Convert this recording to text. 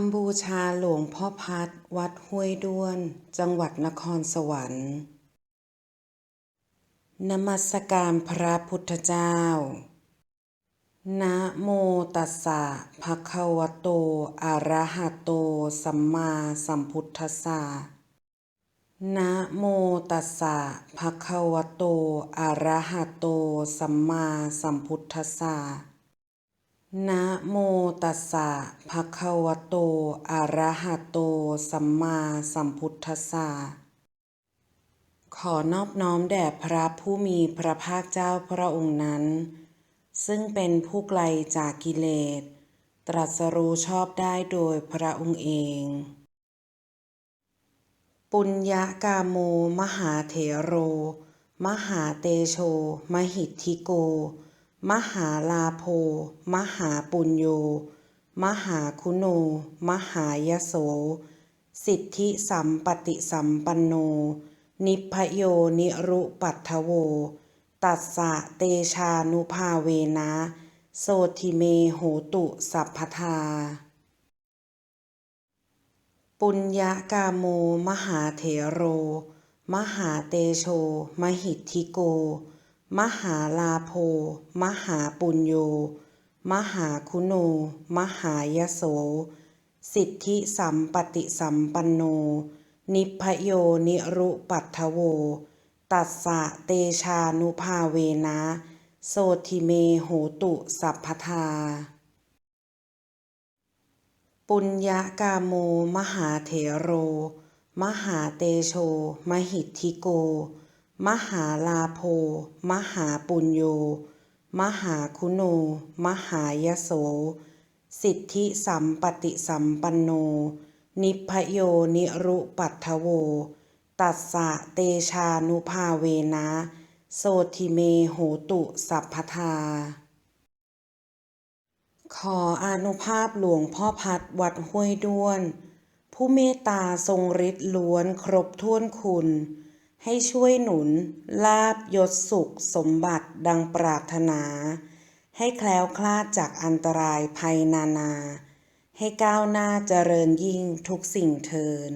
ำบูชาหลวงพ่อพัดวัดห้วยด้วน จังหวัดนครสวรรค์ นมัสการพระพุทธเจ้า นะโมตัสสะภะคะวะโต อะระหะโต สัมมาสัมพุทธัสสะ นะโมตัสสะภะคะวะโต อะระหะโต สัมมาสัมพุทธัสสะ นะโมตัสสะภะคะวะโต อะระหะโต สัมมาสัมพุทธัสสะ ขอนอบน้อมแด่พระผู้มีพระภาคเจ้าพระองค์นั้น ซึ่งเป็นผู้ไกลจากกิเลส ตรัสรู้ชอบได้โดยพระองค์เอง ปุญญากาโม มหาเถโร มหาเตโช มหิทธิโก มหาลาโภ มหาปุญโย มหาคุณโน มหายโส สิทธิสัมปติสัมปันโน นิพโยนิรุปัตถโว ตัสสะเตชานุภาเวนะ โสทิเมโหตุสัพพทา ปุญญากาโม มหาเถโร มหาเตโช มหิทธิโก มหาลาโภ มหาปุญโย มหาคุณโน มหายโส สิทธิสัมปติสัมปันโน นิพโยนิรุปัตถโว ตัสสะเตชานุภาเวนะ โสทิเมโหตุสัพพทา ปุญญากาโม มหาเถโร มหาเตโช มหิทธิโก มหาลาโภ มหาปุญโย มหาคุณโน มหายโส สิทธิสัมปติสัมปันโน นิพโยนิรุปัตถโว ตัสสะเตชานุภาเวนะ โสทิเมโหตุสัพพทา ขออนุภาพหลวงพ่อพัดวัดห้วยด้วน ผู้เมตตาทรงฤทธิ์ล้วนครบถ้วนคุณ ให้ช่วยหนุน ลาบยศสุขสมบัติดังปรารถนา ให้แคล้วคลาดจากอันตรายภัยนานา ให้ก้าวหน้าเจริญยิ่งทุกสิ่งเทิน